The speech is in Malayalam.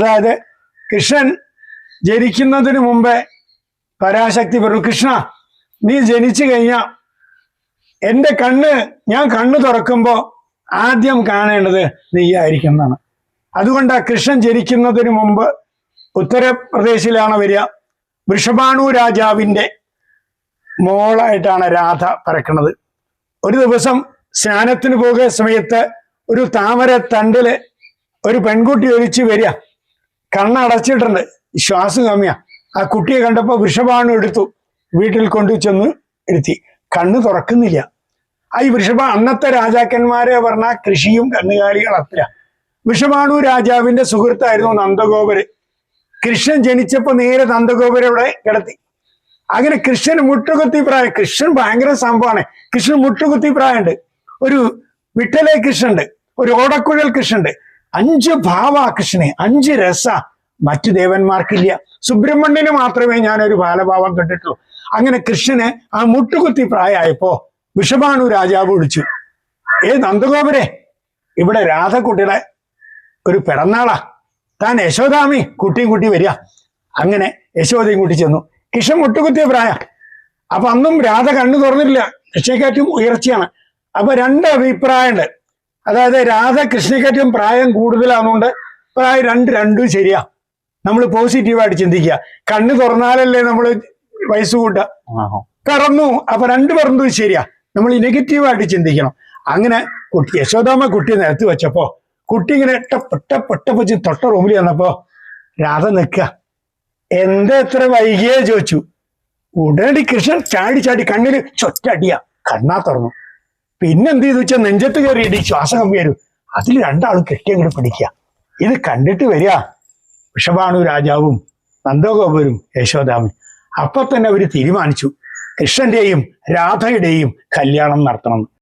അതായത് കൃഷ്ണൻ ജനിക്കുന്നതിന് മുമ്പേ പരാശക്തി പറഞ്ഞു കൃഷ്ണ നീ ജനിച്ചു കഴിഞ്ഞ എന്റെ കണ്ണ് ഞാൻ കണ്ണു തുറക്കുമ്പോ ആദ്യം കാണേണ്ടത് നീയായിരിക്കും എന്നാണ്. അതുകൊണ്ടാണ് കൃഷ്ണൻ ജനിക്കുന്നതിന് മുമ്പ് ഉത്തർപ്രദേശിലാണ് വരിക. വൃഷഭാണു രാജാവിന്റെ മോളായിട്ടാണ് രാധ പറക്കുന്നത്. ഒരു ദിവസം സ്നാനത്തിന് പോകുന്ന സമയത്ത് ഒരു താമര തണ്ടിൽ ഒരു പെൺകുട്ടി ഒഴിച്ചു വരിക. കണ്ണടച്ചിട്ടുണ്ട്. ശ്വാസം കമ്മിയാ. ആ കുട്ടിയെ കണ്ടപ്പോ വൃഷഭാണു എടുത്തു വീട്ടിൽ കൊണ്ടു ചെന്ന് ഇരുത്തി. കണ്ണ് തുറക്കുന്നില്ല. ആ ഈ വൃഷഭ അന്നത്തെ രാജാക്കന്മാരെ പറഞ്ഞ കൃഷിയും കന്നുകാലികൾ അത്ര വൃഷഭാണു രാജാവിന്റെ സുഹൃത്തായിരുന്നു നന്ദഗോപര്. കൃഷ്ണൻ ജനിച്ചപ്പോ നേരെ നന്ദഗോപരെ ഇവിടെ കിടത്തി. അങ്ങനെ കൃഷ്ണൻ മുട്ടുകുത്തി പ്രായം കൃഷ്ണൻ ഭയങ്കര സംഭവമാണ്. കൃഷ്ണൻ മുട്ടുകുത്തി പ്രായമുണ്ട്. ഒരു വിട്ടലെ കൃഷ്ണുണ്ട് ഒരു ഓടക്കുഴൽ കൃഷ്ണനുണ്ട്. അഞ്ച് ഭാവ കൃഷ്ണനെ അഞ്ച് രസ മറ്റു ദേവന്മാർക്കില്ല. സുബ്രഹ്മണ്യന് മാത്രമേ ഞാൻ ഒരു ബാലഭാവം കണ്ടിട്ടുള്ളൂ. അങ്ങനെ കൃഷ്ണന് ആ മുട്ടുകുത്തി പ്രായമായപ്പോ വിഷബാണു രാജാവ് വിളിച്ചു. ഏ നന്ദഗോപരെ ഇവിടെ രാധക്കുട്ടിയുടെ ഒരു പിറന്നാളാ. താൻ യശോദാമി കുട്ടിയും കുട്ടി വരിക. അങ്ങനെ യശോദയും കുട്ടി ചെന്നു. കൃഷ്ണൻ മുട്ടുകുത്തിയ പ്രായ. അപ്പൊ അന്നും രാധ കണ്ണു തുറന്നിട്ടില്ല. കൃഷ്ണക്കാറ്റും ഉയർച്ചയാണ്. അപ്പൊ രണ്ട് അഭിപ്രായമുണ്ട്. അതായത് രാധ പ്രായം കൂടുതലാണെന്നുകൊണ്ട് പ്രായം രണ്ട് രണ്ടും ശരിയാ. നമ്മൾ പോസിറ്റീവായിട്ട് ചിന്തിക്കുക കണ്ണ് തുറന്നാലല്ലേ നമ്മൾ വയസ്സ് കൂട്ടുക കറന്നു. അപ്പൊ രണ്ടു പറഞ്ഞതും ശരിയാ. നമ്മൾ നെഗറ്റീവായിട്ട് ചിന്തിക്കണം. അങ്ങനെ കുട്ടി യശോദാമ്മ കുട്ടി നിരത്തി വെച്ചപ്പോ കുട്ടി ഇങ്ങനെ ടപ്പ ടപ്പ വെച്ച് തൊട്ട റൂമിൽ വന്നപ്പോ രാധ നിൽക്കുക എന്താ എത്ര വൈകിയേ ചോദിച്ചു. ഉടനടി കൃഷ്ണൻ ചാടി ചാടി കണ്ണിൽ ചൊറ്റടിയ കണ്ണാ തുറന്നു. പിന്നെന്ത് ചെയ്തു വെച്ചാൽ നെഞ്ചത്ത് കയറിയിട്ട് ശ്വാസം കമ്മി വരും. അതിൽ രണ്ടാളും കെട്ടി അങ്ങോട്ട് പിടിക്കുക ഇത് കണ്ടിട്ട് വരിക. വിഷഭാണു രാജാവും നന്ദഗോപരും യശോദാമി അപ്പൊ തന്നെ അവർ തീരുമാനിച്ചു. കൃഷ്ണന്റെയും രാധയുടെയും കല്യാണം നടത്തണം.